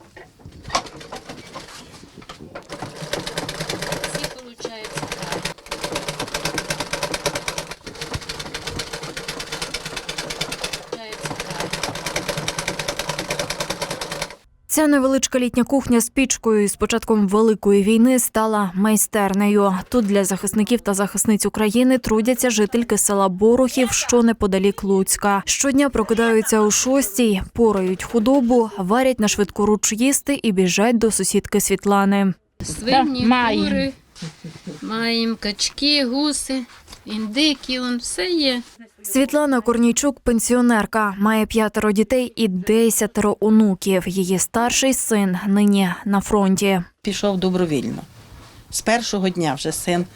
アメリカの人たちは、Ця невеличка літня кухня з пічкою з початком великої війни стала майстернею. Тут для захисників та захисниць України трудяться жительки села Борохів, що неподалік Луцька. Щодня прокидаються о шостій, порають худобу, варять на швидкоруч їсти і біжать до сусідки Світлани. Свині, кури, маємо качки, гуси, індики, он все є. Світлана Корнійчук пенсіонерка, має п'ятеро дітей і десятеро онуків. Її старший син нині на фронті. пішов добровільно. З першого дня вже син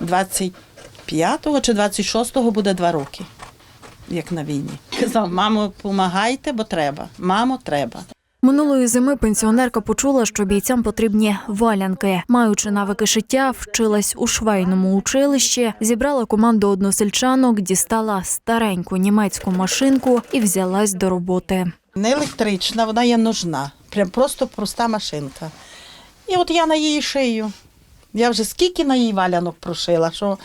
25-го чи 26-го буде два роки, як на війні. Казав, мамо, допомагайте, бо треба. Мамо, треба. Минулої зими пенсіонерка почула, що бійцям потрібні валянки. Маючи навики шиття, вчилась у швейному училищі, зібрала команду односельчанок, дістала стареньку німецьку машинку і взялась до роботи. Не електрична, вона є нужна. Прям просто проста машинка. І от я на її шию. Я вже скільки на її валянок прошила, що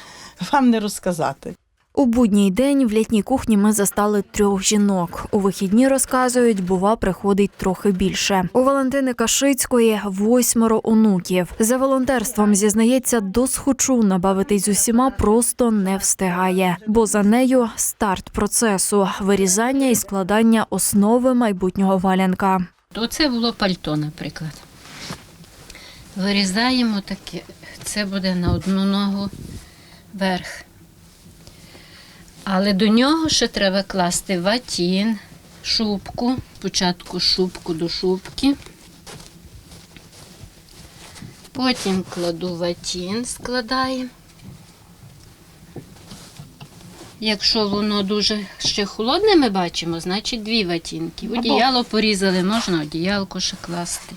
вам не розказати. У будній день в літній кухні ми застали трьох жінок. У вихідні розказують, бува приходить трохи більше. У Валентини Кашицької восьмеро онуків. За волонтерством зізнається, до схочу набавитись з усіма просто не встигає, бо за нею старт процесу вирізання і складання основи майбутнього валянка. То це було пальто, наприклад. Вирізаємо таке. Це буде на одну ногу верх. Але до нього ще треба класти ватін, шубку, спочатку шубку до шубки. Потім кладу ватін, складаємо. Якщо воно дуже ще холодне, ми бачимо, значить дві ватінки. Одіяло порізали, можна одіялко ще класти.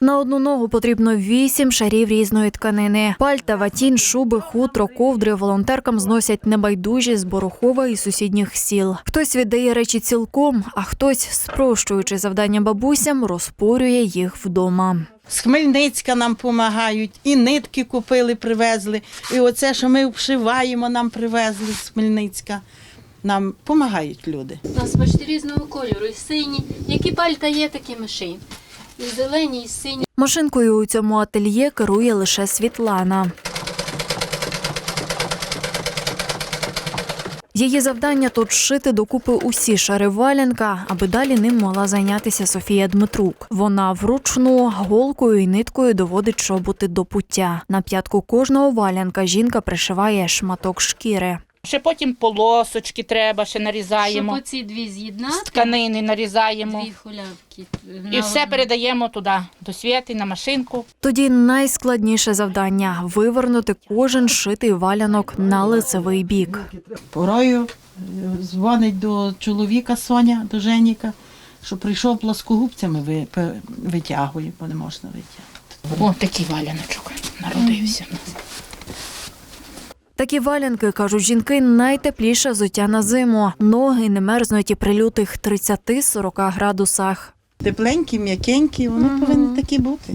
На одну ногу потрібно вісім шарів різної тканини. Пальта, ватін, шуби, хутро, ковдри волонтеркам зносять небайдужі з Борохова і сусідніх сіл. Хтось віддає речі цілком, а хтось, спрощуючи завдання бабусям, розпорює їх вдома. З Хмельницька нам допомагають, і нитки купили, привезли. І оце, що ми вшиваємо, нам привезли з Хмельницька. Нам допомагають люди. У нас бачите різного кольору, і сині. Які пальта є, такі ми шиємо. І зелені, і сині. Машинкою у цьому ательє керує лише Світлана. Її завдання тут шити докупи усі шари валянка, аби далі ним могла зайнятися Софія Дмитрук. Вона вручну голкою і ниткою доводить чоботи до пуття. На п'ятку кожного валянка жінка пришиває шматок шкіри. Ще потім полосочки треба, ще Щоб нарізаємо. оці дві З тканини нарізаємо. дві хулявки. І все передаємо туди, до світи, на машинку. Тоді найскладніше завдання вивернути кожен шитий валянок на лицевий бік. Порою дзвонить до чоловіка Соня, до Женіка, що прийшов плоскогубцями, ви- пе- витягує, бо не можна витягувати. О, такий валяночок народився. Такі валянки, кажуть жінки, найтепліше взуття на зиму. Ноги не мерзнуть і при лютих 30-40 градусах. Тепленькі, м'якенькі, вони повинні такі бути.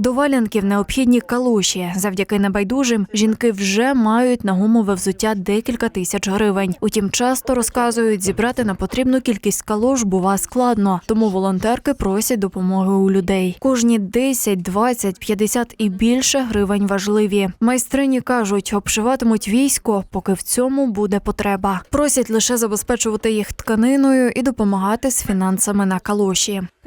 До валянків необхідні калоші. Завдяки небайдужим жінки вже мають на гумове взуття декілька тисяч гривень. Утім, часто розказують, зібрати на потрібну кількість калош бува складно, тому волонтерки просять допомоги у людей. Кожні 10, 20, 50 і більше гривень важливі. Майстрині кажуть, обшиватимуть військо, поки в цьому буде потреба. Просять лише забезпечувати їх тканиною і допомагати з фінансами на калоші.